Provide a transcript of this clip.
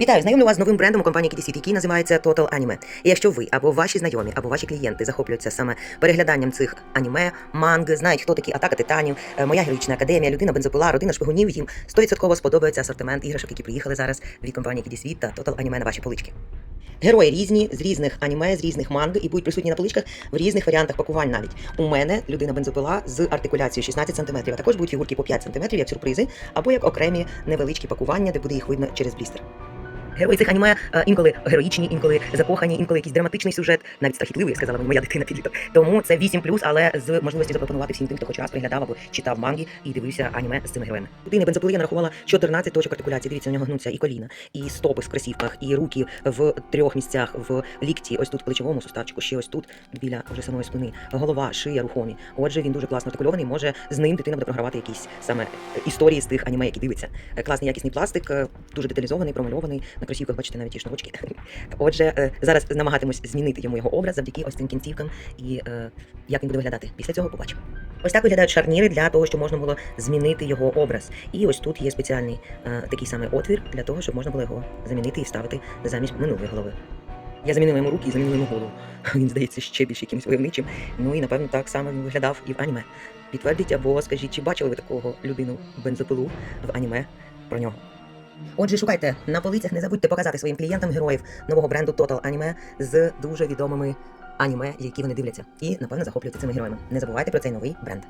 Вітаю, знайомлю вас з новим брендом у компанії Кідісвіт, який називається Total Anime. І якщо ви або ваші знайомі, або ваші клієнти захоплюються саме перегляданням цих аніме, манги, знають, хто такі атака титанів, е, моя героїчна академія, людина бензопила, родина шпигунів, їм 100% сподобається асортимент іграшок, які приїхали зараз від компанії Кідісвіт та Total Anime на ваші полички. Герої різні з різних аніме, з різних манг і будуть присутні на поличках в різних варіантах пакувань навіть. У мене людина бензопила з артикуляцією 16 см, а також будуть фігурки по 5 см, як сюрпризи, або як окремі невеличкі пакування, де буде їх видно через блістер. Герої цих аніме е, інколи героїчні, інколи закохані, інколи якийсь драматичний сюжет, навіть страхітливий, сказала моя дитина підліток. Тому це 8+, але з можливістю запропонувати всім тим, хто хоч раз приглядав або читав манги і дивився аніме з цими героями. Людини бензопили я нарахувала 14 точок артикуляції. Дивіться, у нього гнуться і коліна, і стопи в кросівках, і руки в трьох місцях, в лікті, ось тут в плечовому суставчику, ще ось тут біля вже самої спини, голова, шия рухомі. Отже, він дуже класно артикульований. Може з ним дитина буде програвати якісь саме е, історії з тих аніме, які дивиться. Е, Класний якісний пластик, дуже деталізований, промальований. На кросівках бачите навіть і шнурочки. Отже, е, зараз намагатимусь змінити йому його образ завдяки ось цим кінцівкам і е, як він буде виглядати. Після цього побачимо. Ось так виглядають шарніри для того, щоб можна було змінити його образ. І ось тут є спеціальний е, такий самий отвір для того, щоб можна було його замінити і вставити замість минулої голови. Я замінила йому руки і замінила йому голову. Він здається ще більш якимось войовничим. Ну і напевно так само він виглядав і в аніме. Підтвердіть або скажіть, чи бачили ви такого людину бензопилу в аніме про нього. Отже, шукайте на полицях, не забудьте показати своїм клієнтам героїв нового бренду Total Anime з дуже відомими аніме, які вони дивляться, і напевно захоплюються цими героями. Не забувайте про цей новий бренд.